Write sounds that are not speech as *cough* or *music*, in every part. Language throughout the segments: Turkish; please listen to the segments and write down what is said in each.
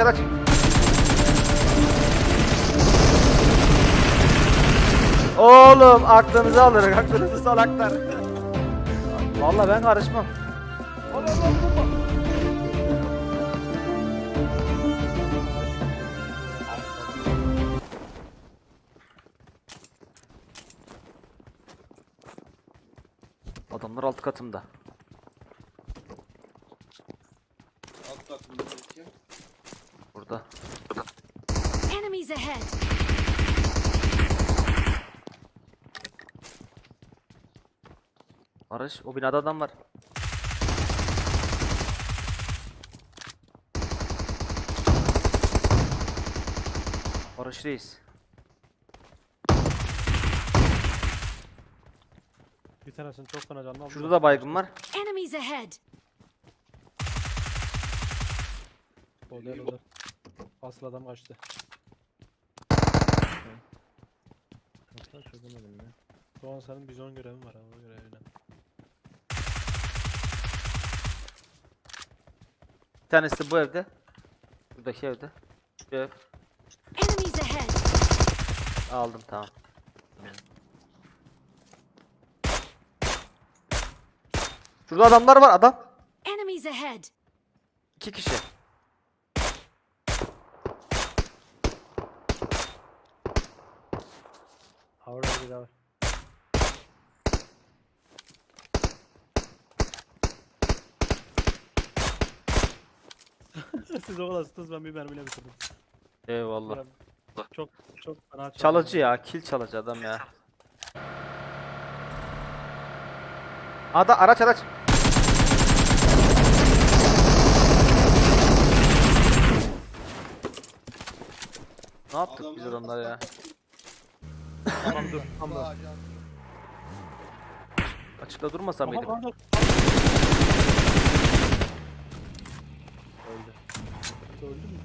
araç. Oğlum aklınızı alırım aklınızı salaklar. Vallahi ben karışmam. Adamlar alt katımda. Burada. Enemies ahead! Barış o binada adam var. Barış reis. Bir tanesini çok fena canlı aldı. Şurada da baygın var. Enemies ahead! O değil o değil. Asıl adam kaçtı. Hatta çözemedim ya. Doğan senin bizon görevin var ama görevine. Bir tanesi bu evde. Buradaki evde. Şu ev. Enemies ahead! Aldım tamam. Şurada adamlar var adam. Enemies ahead! İki kişi. Orada bir daha var. *laughs* Siz o kadar sıktınız ben bir mermiyle bitirdim. Eyvallah. Çok çok fena. Çalıcı ya. Kill çalıcı adam ya. Ada araç araç. Ne yaptık biz Adamlar adamlar ya? Tamam dur tamam dur. Açıkta durmasa Aha, aha, Öldü. Öldü mü?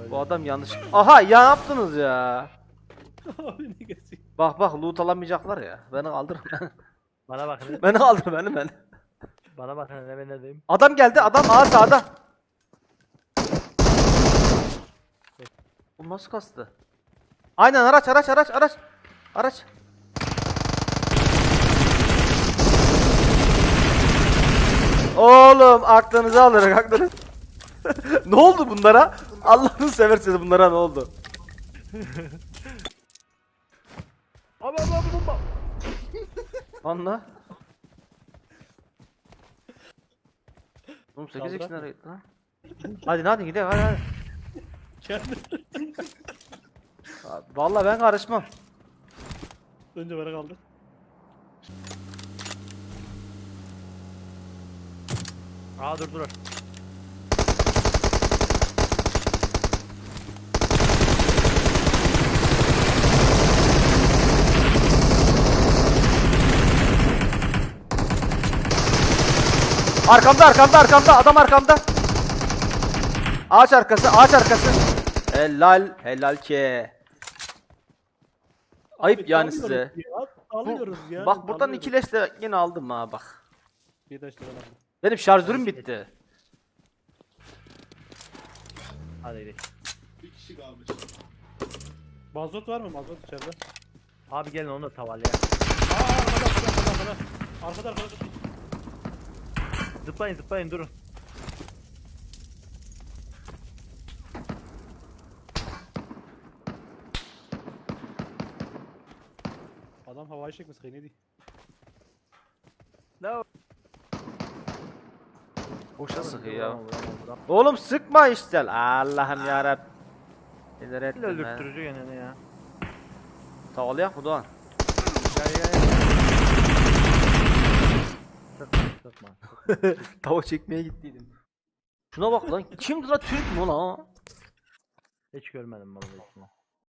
Öldü. Bu adam yanlış. Aha ya yaptınız ya. *laughs* Abi ne geziyor? Bak bak loot alamayacaklar ya. Beni kaldır. Bana bakın. beni kaldır beni beni. Bana bakın ne ben neredeyim? Adam geldi adam ağa sağda. Bu nasıl kastı? Aynen araç araç araç araç. Araç. Oğlum aklınızı alırım aklınız. *laughs* ne oldu bunlara? Allah'ını seversiniz bunlara ne oldu? *laughs* Abi abi abi bomba. Anla. Oğlum 8 Kaldırak x nereye gitti lan? Hadi hadi gidelim hadi hadi. *laughs* Vallahi ben karışmam. Önce bana kaldı. Aa dur dur. Arkamda arkamda arkamda adam arkamda. Ağaç arkası ağaç arkası. Helal helal ki. Ayıp Abi, yani size. ya, Bu- Alıyoruz ya. bak buradan iki leş de yine aldım ha bak. Bir de işte ben aldım. Benim şarjörüm bitti. Hadi gidelim. Bir kişi kalmış. Mazot var mı? Mazot içeride. Abi gelin onu da tavalaya. Aa arkada arkada arkada. Arkada arkada. Zıplayın zıplayın durun. Adam havayı çekmiş değil. No. Boşa sıkıyor ya. Oğlum sıkma işte. Allah'ım yarabbim. Neler Bir ettin öldürtürücü gene ya. Tavalayak mı Doğan? Gel gel gel. Sıkma. *laughs* Tava çekmeye gittiydim. Şuna bak lan. Kimdi lan Türk mü lan? Hiç görmedim vallahi.